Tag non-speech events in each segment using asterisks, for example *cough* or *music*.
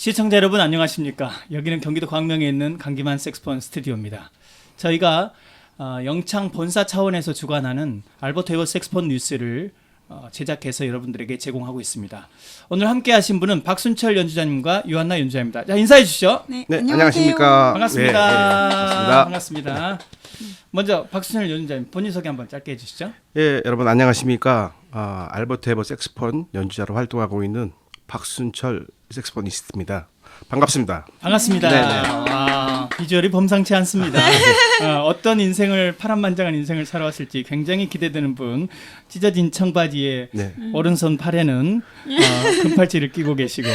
시청자 여러분 안녕하십니까? 여기는 경기도 광명에 있는 강기만 색스폰 스튜디오입니다. 저희가 어, 영창 본사 차원에서 주관하는 알버트 웨버 색스폰 뉴스를 어, 제작해서 여러분들에게 제공하고 있습니다. 오늘 함께 하신 분은 박순철 연주자님과 유한나 연주자입니다. 자 인사해 주시죠. 네, 네, 안녕하세요. 안녕하십니까. 반갑습니다. 네, 네, 반갑습니다. 반갑습니다. 먼저 박순철 연주자님 본인 소개 한번 짧게 해주시죠. 예, 여러분 안녕하십니까. 아, 알버트 헤버 색스폰 연주자로 활동하고 있는 박순철 색스포니스트입니다. 반갑습니다. 반갑습니다. 네, 네. 와, 비주얼이 범상치 않습니다. 어, 어떤 인생을 파란만장한 인생을 살아왔을지 굉장히 기대되는 분. 찢어진 청바지에 네. 오른손 팔에는 어, 금팔찌를 끼고 계시고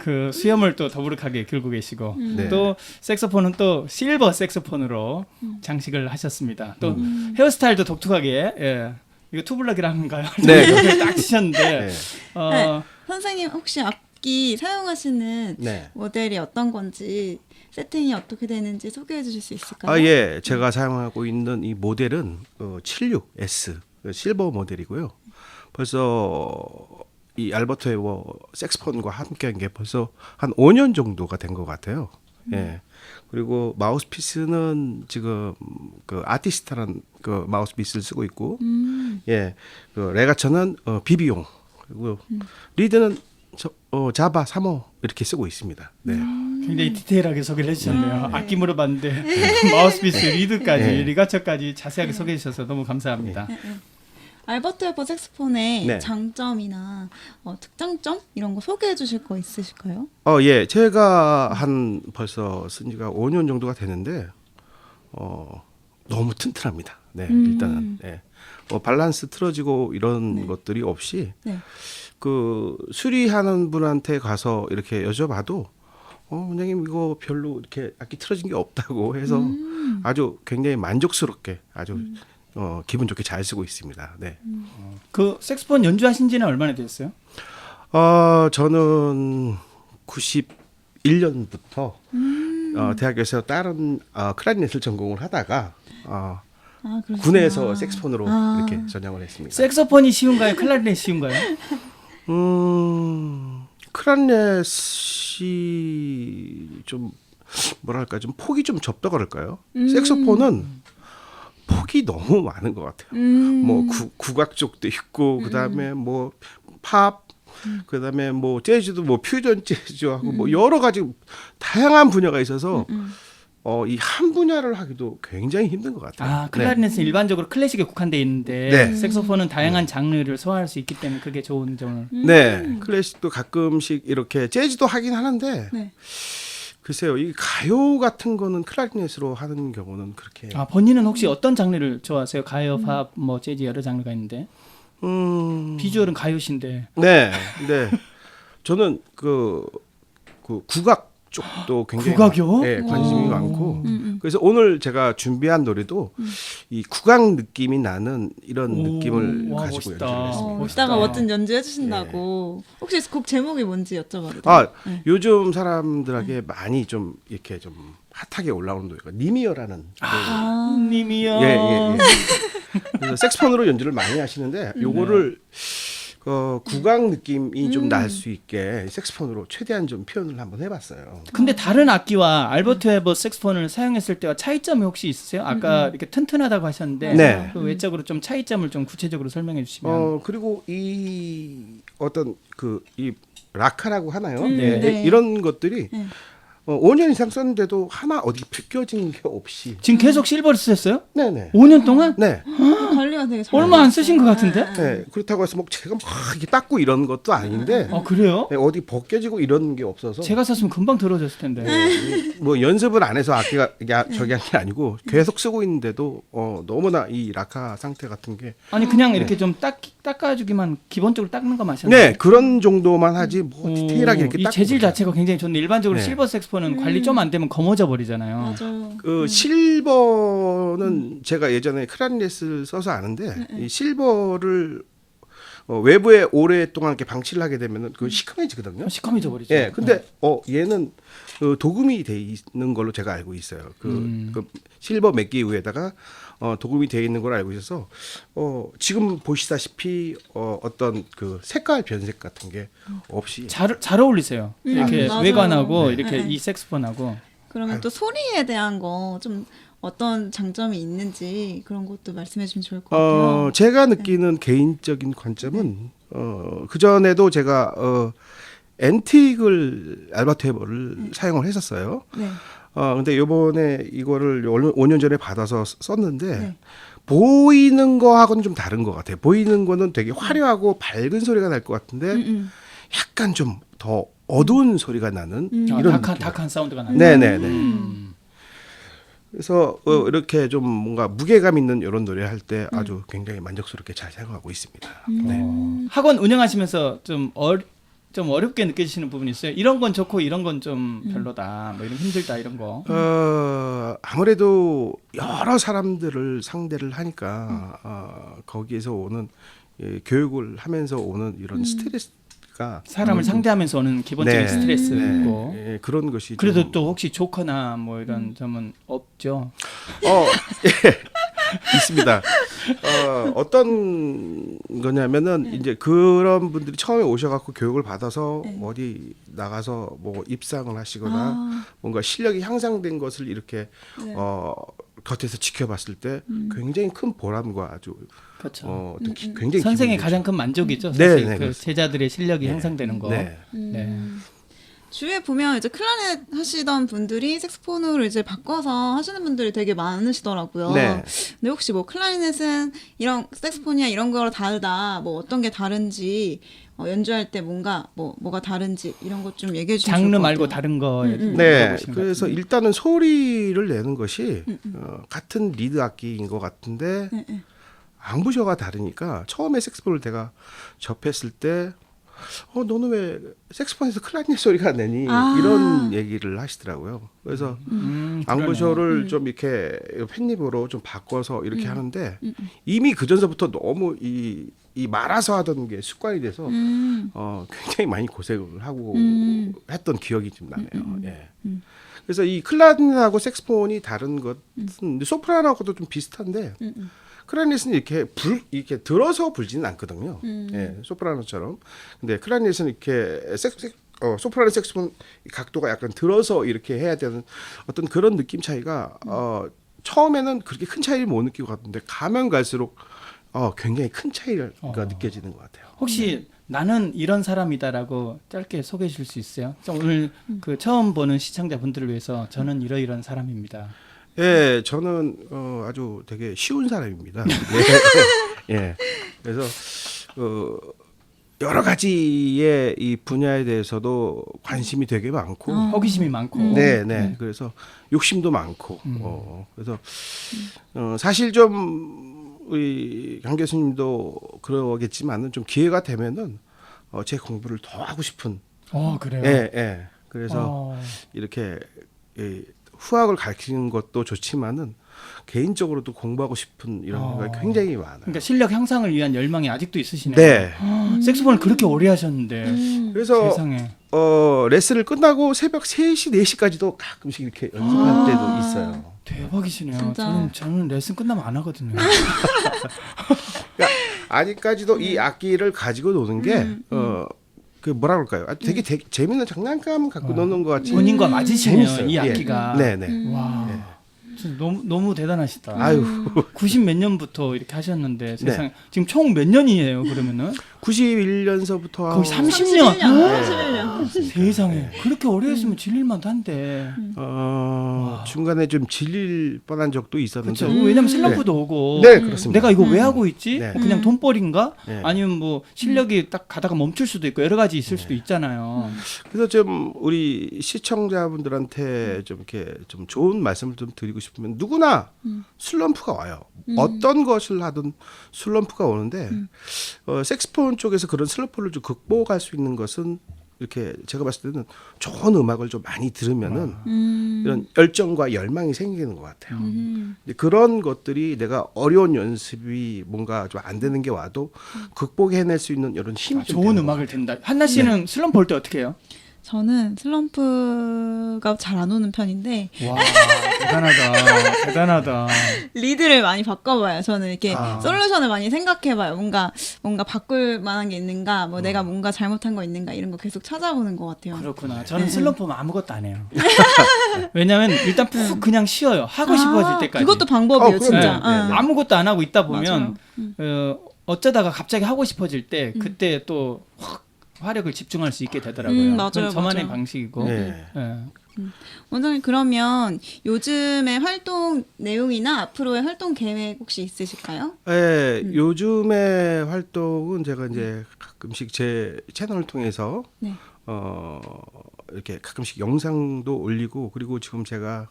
그 수염을 또 더부룩하게 길고 계시고 네. 또 색소폰은 또 실버 색소폰으로 장식을 하셨습니다. 또 헤어스타일도 독특하게 예. 이거 투블럭이라는가요? 네. *laughs* 딱 치셨는데 네. 어, 네. 선생님 혹시 악기 사용하시는 네. 모델이 어떤 건지 세팅이 어떻게 되는지 소개해 주실 수 있을까요? 아, 예. 제가 사용하고 있는 이 모델은 어, 76S 그 실버 모델이고요. 벌써 이 알버트 헤버 색스폰과 함께한 게 벌써 한 5년 정도가 된 것 같아요. 예. 그리고 마우스피스는 지금 그 아티스타라는 그 마우스피스를 쓰고 있고, 음. 예, 그 레가처는 어, 비비용 그리고 리드는 저, 어, 자바 3호 이렇게 쓰고 있습니다. 네. 굉장히 디테일하게 소개를 해주셨네요. 악기 물어봤는데 *laughs* 마우스피스 리드까지 네. 리가처까지 자세하게 소개해 주셔서 너무 감사합니다. 알버트 웨버 색스폰의 네. 장점이나 어, 특장점 이런 거 소개해 주실 거 있으실까요? 어, 예, 제가 한 벌써 쓴 지가 5년 정도가 되는데, 어, 너무 튼튼합니다. 네, 일단은. 네. 뭐 밸런스 틀어지고 이런 것들이 없이, 네. 그, 수리하는 분한테 가서 이렇게 여쭤봐도, 어, 원장님 이거 별로 이렇게 악기 틀어진 게 없다고 해서 아주 굉장히 만족스럽게 아주 어, 기분 좋게 잘 쓰고 있습니다. 네. 그 색스폰 연주하신 지는 얼마나 됐어요? 어, 저는 91년부터 음. 어, 대학에서 다른 어, 클라리넷을 전공을 하다가 어, 아. 군에서 색스폰으로 아. 이렇게 전향을 했습니다. 색소폰이 쉬운가요? 클라리넷 쉬운가요? 음, 클라리넷이 좀 뭐랄까 좀 폭이 좀 좁다 그럴까요? 음. 색소폰은 폭이 너무 많은 것 같아요. 음. 뭐 구, 국악 쪽도 있고 그다음에 뭐 팝, 그다음에 뭐 재즈도 뭐 퓨전 재즈하고 뭐 여러 가지 다양한 분야가 있어서 어, 이 한 분야를 하기도 굉장히 힘든 것 같아요. 아, 클라리넷은 일반적으로 클래식에 국한돼 있는데 네. 색소폰은 다양한 장르를 소화할 수 있기 때문에 그게 좋은 점을. 네. 네, 클래식도 가끔씩 이렇게 재즈도 하긴 하는데 네. 글쎄요, 이 가요 같은 거는 클라리넷으로 하는 경우는 그렇게 아, 본인은 혹시 어떤 장르를 좋아하세요? 가요, 팝, 뭐 재즈 여러 장르가 있는데 음, 비주얼은 가요신데. 네, 네. 저는 그, 그 국악 쪽도 굉장히 국악이요? 네, 관심이 오. 많고 음, 그래서 오늘 제가 준비한 노래도 이 국악 느낌이 나는 이런 오, 느낌을 와, 가지고 멋있다. 연주를 어, 했습니다. 멋있다. 이따가 멋진 연주 해 주신다고. 혹시 곡 제목이 뭔지 여쭤봐도 돼요? 아, 네. 요즘 사람들에게 많이 좀 이렇게 좀 핫하게 올라오는 노래가 니미어라는 아. 님이요. 예, 예, 예. 그래서 색스폰으로 연주를 많이 하시는데 요거를 어, 국악 느낌이 좀 날 수 있게 색스폰으로 최대한 좀 표현을 한번 해봤어요. 근데 다른 악기와 알버트 웨버 색스폰을 사용했을 때와 차이점이 혹시 있으세요? 아까 이렇게 튼튼하다고 하셨는데 네. 그 외적으로 좀 차이점을 좀 구체적으로 설명해 주시면. 어 그리고 이 어떤 그 이 라카라고 하나요? 음, 네. 네. 이런 것들이 네. 어, 5년 이상 썼는데도 하나 어디 벗겨진 게 없이. 지금 계속 실버를 쓰셨어요? 네네. 5년 동안? 네. 관리가 되게 잘 얼마 안. 쓰신 것 같은데? 네. 그렇다고 해서 뭐 제가 막 이렇게 닦고 이런 것도 아닌데 아 그래요? 네, 어디 벗겨지고 이런 게 없어서 제가 썼으면 금방 들어졌을 텐데. 네, 뭐 연습을 안 해서 악기가 이게 아- 저기 한 게 아니고 계속 쓰고 있는데도 어, 너무나 이 라카 상태 같은 게 아니 그냥 이렇게 좀 닦, 닦아주기만 기본적으로 닦는 거 마셨나요? 네, 그런 정도만 하지 뭐 디테일하게 이렇게 이 닦고 재질 그래요. 자체가 굉장히 좋네. 일반적으로 네. 실버 색스폰은 관리 좀 안 되면 검어져 버리잖아요. 맞아요. 그 실버는 제가 예전에 클라리넷을 써서 아는 데 이 실버를 어, 외부에 오랫동안 이렇게 방치를 하게 되면은 그 시커매지거든요. 시커매져 버리죠. 예, 근데 어 얘는 그 도금이 돼 있는 걸로 제가 알고 있어요. 그, 음. 그 실버 맥기 위에다가 어, 도금이 되어 있는 걸 알고 있어서 어, 지금 보시다시피 어, 어떤 그 색깔 변색 같은 게 없이 잘, 잘 어울리세요. 음, 이렇게 맞아요. 외관하고 네. 이렇게 네. 이 색스폰하고 그러면 아유. 또 소리에 대한 거 좀 어떤 장점이 있는지 그런 것도 말씀해 주면 좋을 것 같아요. 어, 제가 느끼는 개인적인 관점은 어, 그 전에도 제가 어, 앤틱을 알바트 헤버를 사용을 했었어요. 네. 어, 근데 요번에 이거를 5년 전에 받아서 쓰- 썼는데 네. 보이는 거하고는 좀 다른 것 같아요. 보이는 거는 되게 화려하고 밝은 소리가 날 것 같은데 음, 음. 약간 좀 더 어두운 소리가 나는 음. 아, 이런 다크한, 느낌. 다크한 사운드가 나요. 네네네. 음. 그래서 어, 이렇게 좀 뭔가 무게감 있는 이런 노래 할 때 아주 굉장히 만족스럽게 잘 사용하고 있습니다. 네. 어, 학원 운영하시면서 좀, 어, 좀 어렵게 느껴지시는 부분이 있어요. 이런 건 좋고 이런 건 좀 별로다. 뭐 이런 힘들다 이런 거. 어, 아무래도 여러 사람들을 상대를 하니까 어, 거기에서 오는 예, 교육을 하면서 오는 이런 스트레스 가 사람을 상대하면서 오는 기본적인 네. 스트레스고. 예, 그런 것이 그래도 좀, 또 혹시 좋거나 뭐 이런 점은 없죠. 어, *laughs* 예, 있습니다. 어, 어떤 거냐면은 이제 그런 분들이 처음에 오셔갖고 교육을 받아서 네. 어디 나가서 뭐 입상을 하시거나 아, 뭔가 실력이 향상된 것을 이렇게 네. 어, 곁에서 지켜봤을 때 굉장히 큰 보람과 아주 그렇죠. 어, 음, 또 기- 굉장히 선생의 가장 큰 만족이죠. 네, 사실 네, 그 그렇습니다. 제자들의 실력이 네. 향상되는 거. 네. 음. 네. 주위에 보면 이제 클라넷 하시던 분들이 색스폰으로 이제 바꿔서 하시는 분들이 되게 많으시더라고요. 네. 근데 혹시 뭐 클라리넷은 이런 색스폰이야 이런 거랑 다르다. 뭐 어떤 게 다른지 어, 연주할 때 뭔가 뭐 뭐가 다른지 이런 것 좀 얘기해 주시면 장르 말고. 다른 거 음, 네, 물어보신 것 그래서. 일단은 소리를 내는 것이 어, 같은 리드 악기인 것 같은데 네, 네. 앙부셔가 다르니까 처음에 색스폰을 내가 접했을 때 어, 너는 왜 색스폰에서 클라리넷 소리가 내니? 아. 이런 얘기를 하시더라고요. 그래서 음. 앙부셔를 좀 이렇게 팬립으로 좀 바꿔서 음. 이렇게 하는데 이미 그 전서부터 너무 이, 이 말아서 하던 게 습관이 돼서 음. 어, 굉장히 많이 고생을 하고 음. 했던 기억이 좀 나네요. 예. 그래서 이 클라리넷하고 색스폰이 다른 것은 소프라노하고도 좀 비슷한데 음, 클라리넷은 이렇게 불 이렇게 들어서 불지는 않거든요. 음. 예, 소프라노처럼. 근데 클라리넷은 이렇게 색, 색, 어, 소프라노 색스폰 각도가 약간 들어서 이렇게 해야 되는 어떤 그런 느낌 차이가 어, 처음에는 그렇게 큰 차이를 못 느끼고 갔는데 가면 갈수록 어, 굉장히 큰 차이가 어. 느껴지는 것 같아요. 혹시 나는 이런 사람이다라고 짧게 소개해 줄 수 있어요? 좀 오늘 그 처음 보는 시청자분들을 위해서 저는 이러이런 사람입니다. 예, 저는 어, 아주 되게 쉬운 사람입니다. *laughs* 예. 예. 그래서 어, 여러 가지의 이 분야에 대해서도 관심이 되게 많고, 호기심이 많고. 네, 네. 그래서 욕심도 많고, 어, 그래서 어, 사실 좀 우리 강 교수님도 그러겠지만은 좀 기회가 되면은 어, 제 공부를 더 하고 싶은, 어, 그래요. 예, 예. 그래서 어, 이렇게 이 후학을 가르치는 것도 좋지만은 개인적으로도 공부하고 싶은 이런 어. 생각이 굉장히 많아요. 그러니까 실력 향상을 위한 열망이 아직도 있으시네요. 네. 아, 색소폰을 그렇게 오래 하셨는데 음. 그래서 세상에. 어, 레슨을 끝나고 새벽 3시, 4시까지도 가끔씩 이렇게 연습할 아. 때도 있어요. 대박이시네요. 진짜. 저는 저는 레슨 끝나면 안 하거든요. *laughs* 그러니까 아직까지도 이 악기를 가지고 노는 게 어, 그 뭐라 그럴까요? 아, 되게, 되게 재밌는 장난감 갖고 노는 것 같이 본인과 맞으시네요. 재밌어요. 이 예. 악기가. 네, 네. 와. 너무 너무 대단하시다. 아유, 90 몇 년부터 이렇게 하셨는데 네. 세상 에. 지금 총 몇 년이에요 그러면은? 91년서부터 거의 30년. 31년. 세상에. 그렇게 오래 했으면 질릴 만도 한데. 어, 중간에 좀 질릴 뻔한 적도 있었는데. 그렇죠 왜냐면 슬럼프도 오고. 네, 그렇습니다. 내가 이거 왜 하고 있지? 네. 뭐 그냥 돈벌인가? 네. 아니면 뭐 실력이 딱 가다가 멈출 수도 있고 여러 가지 있을 수도 있잖아요. 그래서 좀 우리 시청자분들한테 좀 이렇게 좀 좋은 말씀을 좀 드리고 싶으면 누구나 슬럼프가 와요. 어떤 것을 하든 슬럼프가 오는데 어, 색스폰 쪽에서 그런 슬럼프를 좀 극복할 수 있는 것은 이렇게 제가 봤을 때는 좋은 음악을 좀 많이 들으면은 음. 이런 열정과 열망이 생기는 것 같아요. 음. 그런 것들이 내가 어려운 연습이 뭔가 좀 안 되는 게 와도 극복해낼 수 있는 이런 힘이 아, 좀 좋은 음악을 듣는다 한나 씨는 슬럼프 올 때 어떻게 해요 저는 슬럼프가 잘 안 오는 편인데 와 대단하다 대단하다. 리드를 많이 바꿔봐요. 저는 이렇게 아. 솔루션을 많이 생각해봐요. 뭔가 뭔가 바꿀 만한 게 있는가, 뭐 내가 뭔가 잘못한 거 있는가 이런 거 계속 찾아보는 것 같아요. 그렇구나. 저는 슬럼프면 아무것도 안 해요. *laughs* 왜냐면 일단 푹 그냥 쉬어요. 하고 싶어질 때까지. 그것도 방법이에요, 어. 진짜. 네, 네, 응. 아무것도 안 하고 있다. 보면 어, 어쩌다가 갑자기 하고 싶어질 때 그때 또확 화력을 집중할 수 있게 되더라고요. 음, 맞아요, 그건 저만의 맞아요. 방식이고. 네. 예. 원장님 그러면 요즘의 활동 내용이나 앞으로의 활동 계획 혹시 있으실까요? 예, 음. 요즘의 활동은 제가 이제 가끔씩 제 채널을 통해서 네. 어 이렇게 가끔씩 영상도 올리고 그리고 지금 제가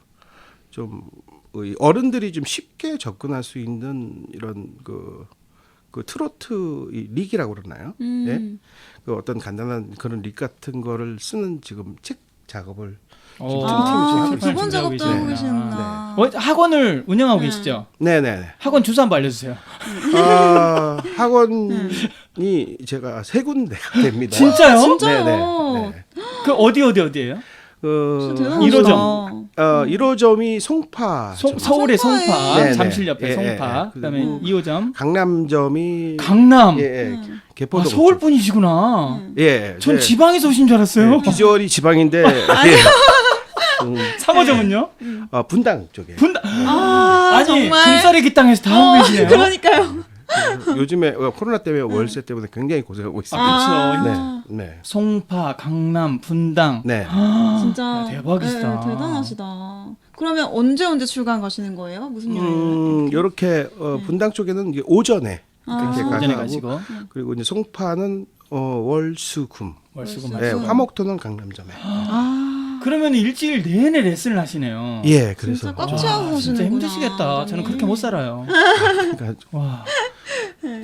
좀이 어른들이 좀 쉽게 접근할 수 있는 이런 그, 그 트로트 이 릭이라고 그러나요? 음. 예? 그 어떤 간단한 그런 릭 같은 거를 쓰는 지금 책 작업을 어, 좀 아, 팀이 좀 기본 작업도 준비하고 하고 계시구나. 계시는구나. 어, 학원을 운영하고 음. 계시죠? 네네네. 학원 주소 한번 알려주세요. 아, *laughs* 학원이 제가 세 군데가 됩니다. 진짜요? 진짜요? 네네. 네. 그 어디 어디 어디예요? 그. 1호점. 어, 1호점이 송파, 송, 점. 서울의 송파에. 송파, 네, 네. 잠실 옆에 예, 송파, 예, 예. 그다음에 그리고 2호점 강남점이 강남. 예, 예. 음. 개포도 아, 서울 분이시구나. 음. 예. 전 네. 지방에서 오신 줄 알았어요. 네, 비주얼이 지방인데 *laughs* 예. 음, 3호점은요? 어, 분당 쪽에. 분당. 아, 아 니 정말. 금싸레기 땅에서 다 하고 계시네요. 그러니까요. 요즘에 어, 코로나 때문에 월세 때문에 굉장히 고생하고 있습니다. 아, 그쵸. 아, 네. 네. 송파, 강남, 분당. 네. 진짜 야, 대박이시다. 네, 대단하시다. 그러면 언제 언제 출간 가시는 거예요? 무슨 요일? 음, 요렇게 어, 분당 쪽에는 이게 오전에 아. 그렇게 오전에 가시고 그리고 이제 송파는 어, 월수금. 월수금 월수. 네. 화목토는 강남점에. 아, 그러면 일주일 내내 레슨을 하시네요. 예, 그래서 진짜 꽉좀 채워서 와, 진짜 하시는구나. 힘드시겠다. 저는 그렇게 못 살아요. 그러니까 *laughs* 와,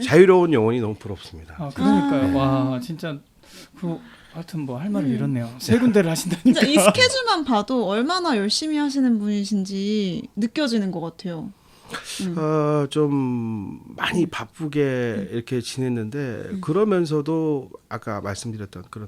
자유로운 영혼이 너무 부럽습니다. 아, 그러니까요. 네. 와, 진짜 그 하여튼 뭐 할 말을 잃었네요. 세 군데를 하신다니까. 진짜 이 스케줄만 봐도 얼마나 열심히 하시는 분이신지 느껴지는 것 같아요. 어, 좀 많이 바쁘게 이렇게 지냈는데 그러면서도 아까 말씀드렸던 그런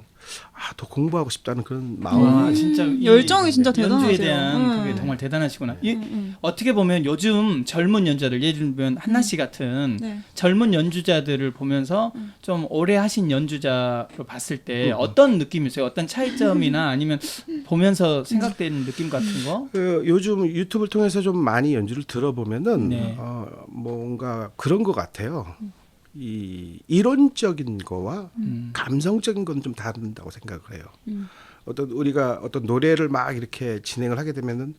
아, 더 공부하고 싶다는 그런 와, 마음이 진짜 이 열정이 진짜 연주에 대단하세요. 대한 음. 그게 정말 대단하시구나. 이, 음, 음. 어떻게 보면 요즘 젊은 연주자들 예를 들면 한나 씨 같은 네. 젊은 연주자들을 보면서 음. 좀 오래 하신 연주자로 봤을 때 음. 어떤 느낌이세요? 어떤 차이점이나 *laughs* 아니면 보면서 생각되는 느낌 같은 거? 그 요즘 유튜브를 통해서 좀 많이 연주를 들어보면은 네. 어, 뭔가 그런 것 같아요. 이 이론적인 거와 음. 감성적인 건 좀 다른다고 생각을 해요. 음. 어떤 우리가 어떤 노래를 막 이렇게 진행을 하게 되면은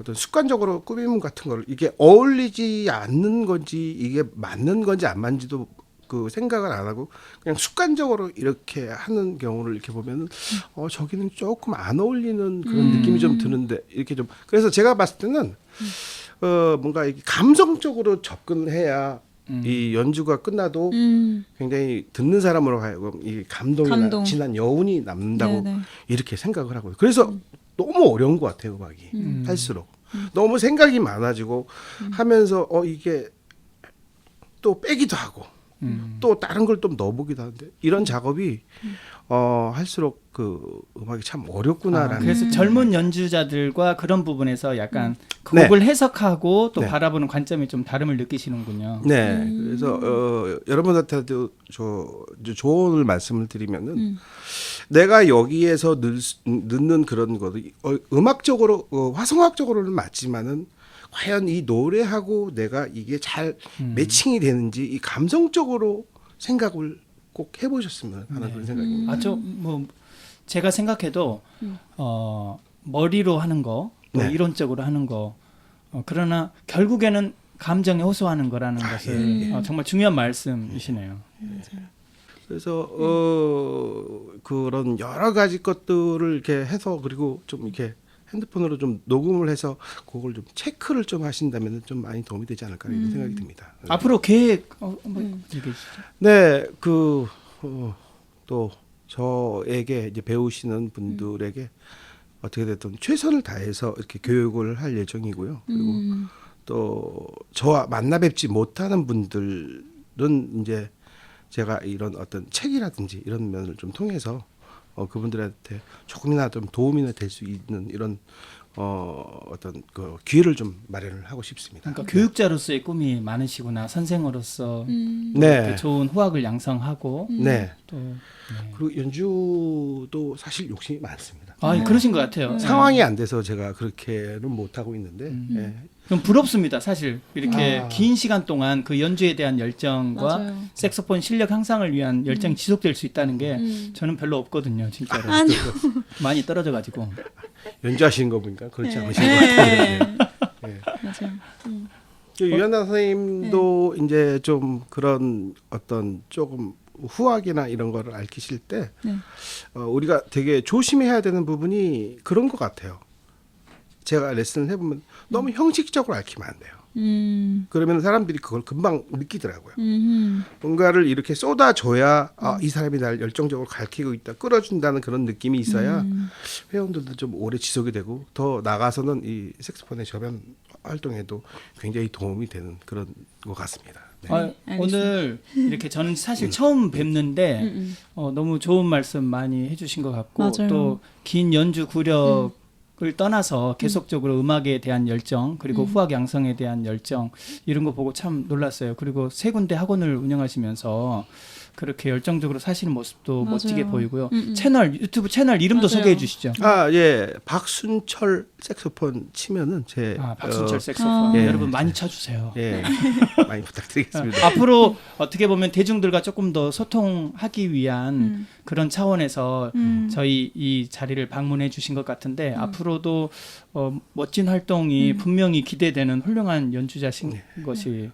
어떤 습관적으로 꾸밈 같은 거를 이게 어울리지 않는 건지 이게 맞는 건지 안 맞는지도 그 생각을 안 하고 그냥 습관적으로 이렇게 하는 경우를 이렇게 보면은 어 저기는 조금 안 어울리는 그런 음. 느낌이 좀 드는데 이렇게 좀 그래서 제가 봤을 때는 어 뭔가 감성적으로 접근을 해야 음. 이 연주가 끝나도 음. 굉장히 듣는 사람으로 하여금 이 감동이나 감동. 진한 여운이 남는다고 네네. 이렇게 생각을 하고요. 그래서 너무 어려운 것 같아요, 음악이 음. 할수록 너무 생각이 많아지고 하면서 어 이게 또 빼기도 하고 음. 또 다른 걸또 넣어보기도 하는데 이런 작업이 어 할수록 그 음악이 참 아, 어렵구나라는 그래서 젊은 연주자들과 그런 부분에서 약간 그 네. 곡을 해석하고 또 네. 바라보는 관점이 좀 다름을 느끼시는군요. 네, 그래서 어, 여러분한테도 저, 저 조언을 말씀을 드리면은 음. 내가 여기에서 넣, 넣는 그런 것도 어, 음악적으로 어, 화성학적으로는 맞지만은 과연 이 노래하고 내가 이게 잘 음. 매칭이 되는지 이 감성적으로 생각을 꼭 해보셨으면 하는 네. 그런 생각입니다. 아, 저뭐 제가 생각해도 음. 어, 머리로 하는 거, 또 네. 이론적으로 하는 거, 어, 그러나 결국에는 감정에 호소하는 거라는 아, 것을 예, 예. 어, 정말 중요한 말씀이시네요. 그래서 어 그런 여러 가지 것들을 이렇게 해서 그리고 좀 이렇게 핸드폰으로 좀 녹음을 해서 그걸 좀 체크를 좀 하신다면 좀 많이 도움이 되지 않을까 이런 생각이 듭니다. 앞으로 계획 어, 한번 음. 얘기해 주시죠. 네, 그, 어, 또, 저에게 이제 배우시는 분들에게 어떻게 됐든 최선을 다해서 이렇게 교육을 할 예정이고요. 그리고 음. 또, 저와 만나 뵙지 못하는 분들은 이제 제가 이런 어떤 책이라든지 이런 면을 좀 통해서 어, 그분들한테 조금이나 좀 도움이나 될 수 있는 이런 어, 어떤 그 기회를 좀 마련을 하고 싶습니다. 그러니까 교육자로서의 꿈이 많으시구나. 선생으로서 음. 네, 좋은 후학을 양성하고 네. 또 네. 그리고 연주도 사실 욕심이 많습니다. 아, 그러신 것 같아요. 네. 상황이 안 돼서 제가 그렇게는 못 하고 있는데 음. 예. 그럼 부럽습니다. 사실 이렇게 아. 긴 시간 동안 그 연주에 대한 열정과 맞아요. 색소폰 실력 향상을 위한 열정이 지속될 수 있다는 게 음. 저는 별로 없거든요, 진짜로. 아니요. *laughs* 많이 떨어져 가지고. 연주하시는 거 보니까 그렇지 네. 않으신 것 같아요. 네. 예. 맞아요. 음. 그 유연아 선생님도 이제 좀 그런 어떤 조금 후학이나 이런 거를 알리실 때 네. 어, 우리가 되게 조심해야 되는 부분이 그런 것 같아요. 제가 레슨을 해보면 너무 형식적으로 앓히면 안 돼요. 음. 그러면 사람들이 그걸 금방 느끼더라고요. 음. 뭔가를 이렇게 쏟아줘야 아, 이 사람이 날 열정적으로 가르치고 있다, 끌어준다는 그런 느낌이 있어야 음. 회원들도 좀 오래 지속이 되고 더 나가서는 이 색소폰의 저변 활동에도 굉장히 도움이 되는 그런 것 같습니다. 네. 아, 알겠습니다. 오늘 이렇게 저는 사실 처음 뵙는데 음, 음. 어, 너무 좋은 말씀 많이 해주신 것 같고 맞아요. 또 긴 연주 구력을 떠나서 계속적으로 음 악에 대한 열정 그리고 후학 양성에 대한 열정 이런 거 보고 참 놀랐어요. 그리고 세 군데 학원을 운영하시면서 그렇게 열정적으로 사시는 모습도 맞아요. 멋지게 보이고요. 음, 음. 채널 유튜브 채널 이름도 맞아요. 소개해 주시죠. 아, 예. 박순철 색소폰 치면은 제 아, 박순철 어, 색소폰 아. 예. 여러분 많이 쳐주세요. 예. 많이 부탁드리겠습니다. 아, 앞으로 어떻게 보면 대중들과 조금 더 소통하기 위한 음. 그런 차원에서 음. 저희 이 자리를 방문해 주신 것 같은데 앞으로도 어, 멋진 활동이 음. 분명히 기대되는 훌륭한 연주자신 것이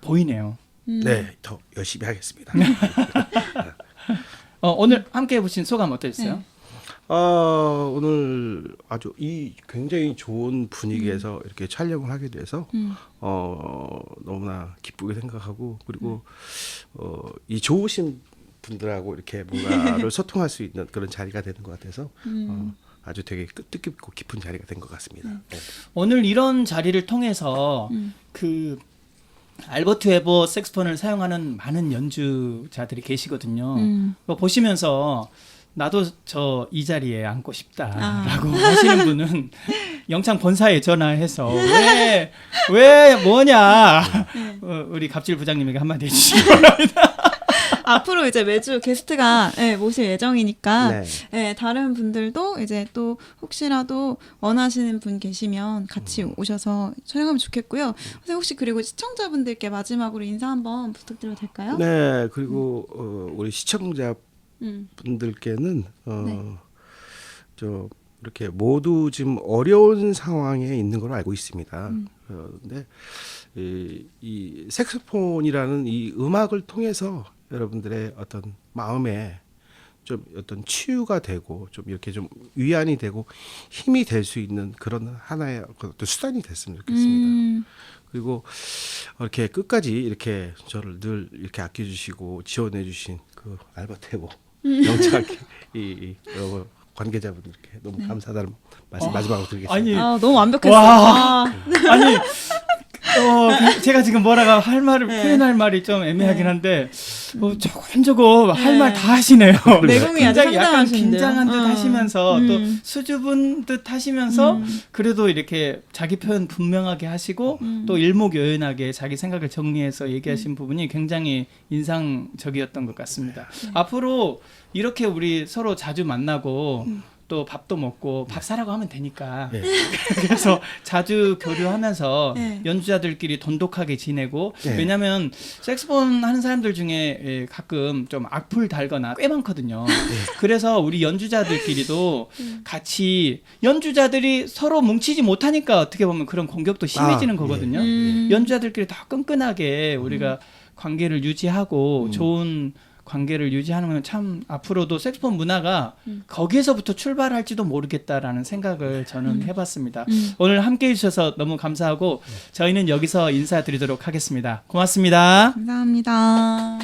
보이네요. 음. 네, 더 열심히 하겠습니다. *laughs* 어, 오늘 함께 해보신 소감 어떠셨어요? 네. 어, 오늘 아주 이 굉장히 좋은 분위기에서 이렇게 촬영을 하게 돼서 음. 어, 너무나 기쁘게 생각하고 그리고 어, 이 좋으신 분들하고 이렇게 뭔가를 *laughs* 소통할 수 있는 그런 자리가 되는 것 같아서 음. 어, 아주 되게 끝- 뜻깊고 깊은 자리가 된 것 같습니다. 네. 오늘 이런 자리를 통해서 음. 그 알버트 웨버 색스폰을 사용하는 많은 연주자들이 계시거든요. 음. 그거 보시면서 나도 저 이 자리에 앉고 아. 싶다라고 하시는 분은 *laughs* 영창 본사에 전화해서 왜 왜 뭐냐 네. 어, 우리 갑질 부장님에게 한마디 해주시기 바랍니다. 앞으로 이제 매주 게스트가 예, 모실 예정이니까 네. 예, 다른 분들도 이제 또 혹시라도 원하시는 분 계시면 같이 오셔서 촬영하면 좋겠고요. 선생님 혹시 그리고 시청자분들께 마지막으로 인사 한번 부탁드려도 될까요? 네, 그리고 어, 우리 시청자 음. 분들께는 어, 네. 저 이렇게 모두 지금 어려운 상황에 있는 걸로 알고 있습니다. 음. 어, 근데 이, 이 색소폰이라는 이 음악을 통해서 여러분들의 어떤 마음에 좀 어떤 치유가 되고 좀 이렇게 좀 위안이 되고 힘이 될 수 있는 그런 하나의 그 어떤 수단이 됐으면 좋겠습니다. 음. 그리고 이렇게 끝까지 이렇게 저를 늘 이렇게 아껴주시고 지원해주신 그 해보 영창 *laughs* 이, 이 여러 관계자분들께 너무 감사하다는 말씀 마지막으로 드리겠습니다. 아니 아, 너무 완벽했어요. 와. 아, 아니 어, 그 제가 지금 뭐라고 할 말을 네. 표현할 말이 좀 애매하긴 한데 어, 조금 조금 할 네. 말다 하시네요. 내공이 아주 굉장히 약간 상당하신데요. 긴장한 듯 음. 하시면서 또 음. 수줍은 듯 하시면서 음. 그래도 이렇게 자기 표현 분명하게 하시고 음. 또 일목요연하게 자기 생각을 정리해서 얘기하신 부분이 굉장히 인상적이었던 것 같습니다. 네. 앞으로 이렇게 우리 서로 자주 만나고 음. 또 밥도 먹고 밥 사라고 하면 되니까 네. *laughs* 그래서 자주 교류하면서 네. 연주자들끼리 돈독하게 지내고 네. 왜냐하면 색스폰 하는 사람들 중에 예, 가끔 좀 악플 달거나 꽤 많거든요. 네. 그래서 우리 연주자들끼리도 음. 같이 연주자들이 서로 뭉치지 못하니까 어떻게 보면 그런 공격도 심해지는 아, 거거든요. 음. 연주자들끼리 다 끈끈하게 우리가 관계를 유지하고 음. 좋은 관계를 유지하는 건 참 앞으로도 색스폰 문화가 음. 거기에서부터 출발할지도 모르겠다라는 생각을 저는 해봤습니다. 음. 오늘 함께 해주셔서 너무 감사하고 저희는 여기서 인사드리도록 하겠습니다. 고맙습니다. 감사합니다.